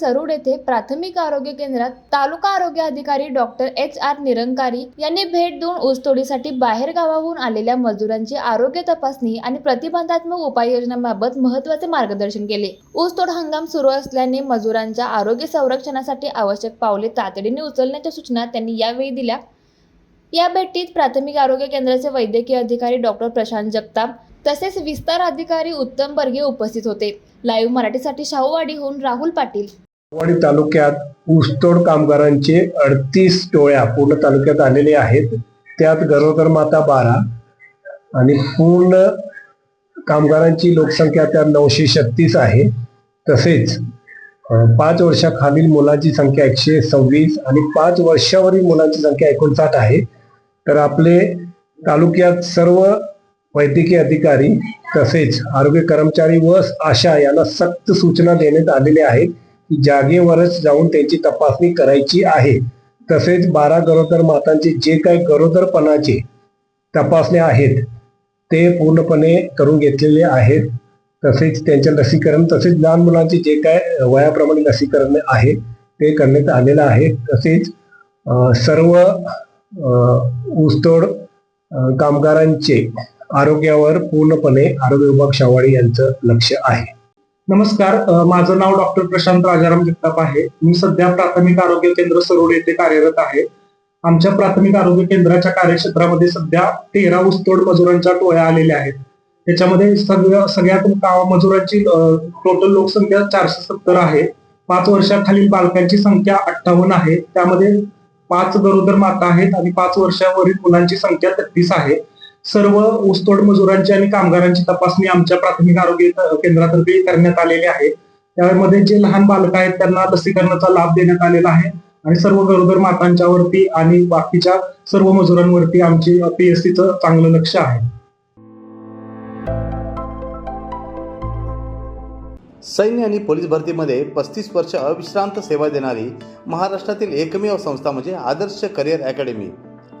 सरूड येथे प्राथमिक आरोग्य केंद्रात तालुका आरोग्य अधिकारी डॉक्टर एच आर निरंकारी यांनी भेट देऊन ऊसतोडीसाठी बाहेर गावाहून आलेल्या मजुरांची आरोग्य तपासणी आणि प्रतिबंधात्मक उपाययोजनांबाबत महत्त्वाचे मार्गदर्शन केले. ऊसतोड हंगाम सुरू असल्याने मजुरांच्या आरोग्य संरक्षणासाठी आवश्यक पावले तातडीने उचलण्याच्या सूचना त्यांनी यावेळी दिल्या. या भेटीत प्राथमिक आरोग्य केंद्राचे वैद्यकीय अधिकारी डॉक्टर प्रशांत जगताप तसेच विस्तार अधिकारी उत्तम बर्गे उपस्थित होते. लाईव्ह मराठीसाठी शाहूवाडीहून राहुल पाटील. वाडी तालुक्यात ऊसतोड कामगारांचे अडतीस टोळ्या पूर्ण तालुक्यात आलेले आहेत. त्यात गरोदर माता बारा आणि पूर्ण कामगारांची लोकसंख्या त्यात नऊशे छत्तीस आहे. तसेच पाच वर्षाखालील मुलांची संख्या एकशे सव्वीस आणि पाच वर्षावरील मुलांची संख्या एकोणसाठ आहे. तर आपले तालुक्यात सर्व वैद्यकीय अधिकारी तसेच आरोग्य कर्मचारी व आशा यांना सक्त सूचना देण्यात आलेल्या आहेत. जागेवरच जाऊन त्यांची तपासणी करायची आहे. तसेच बारा गरोदर मातांचे जे काही गरोदरपणाचे तपासण्या आहेत ते पूर्णपणे करून घेतलेले आहेत. तसेच त्यांचे लसीकरण तसेच लहान मुलांचे जे काय वयाप्रमाणे लसीकरण आहे ते करण्यात आलेलं आहे. तसेच सर्व ऊसतोड कामगारांचे आरोग्यावर पूर्णपणे आरोग्य विभाग शावाडी यांचं लक्ष आहे. नमस्कार माझं नाव डॉक्टर प्रशांत राजाराम जगताप आहे. मी सध्या प्राथमिक आरोग्य केंद्र सरोड येथे कार्यरत आहे. आमच्या प्राथमिक आरोग्य केंद्राच्या कार्यक्षेत्रामध्ये सध्या तेरा ऊसतोड मजुरांच्या टोळ्या आलेल्या आहेत. त्याच्यामध्ये सगळ्या सगळ्यात गाव मजुरांची टोटल लोकसंख्या चारशे सत्तर आहे. पाच वर्षाखालील बालकांची संख्या अठ्ठावन्न आहे. त्यामध्ये पाच गरोदर माता आहेत आणि पाच वर्षावरील मुलांची संख्या तेहतीस आहे. सर्व ऊसतोड मजुरांची आणि कामगारांची तपासणी आमच्या प्राथमिक आरोग्य केंद्रातर्फे करण्यात आलेली आहे. त्यामध्ये जे लहान बालक आहेत त्यांना लसीकरणाचा लाभ देण्यात आलेला आहे. आणि सर्व गरोदर मातांच्यावरती आणि बाकीच्या सर्व मजुरांवरती आमची पीएससीचं चांगलं लक्ष आहे. सैन्य आणि पोलीस भरतीमध्ये पस्तीस वर्ष अविश्रांत सेवा देणारी महाराष्ट्रातील एकमेव संस्था म्हणजे आदर्श करिअर अकॅडमी.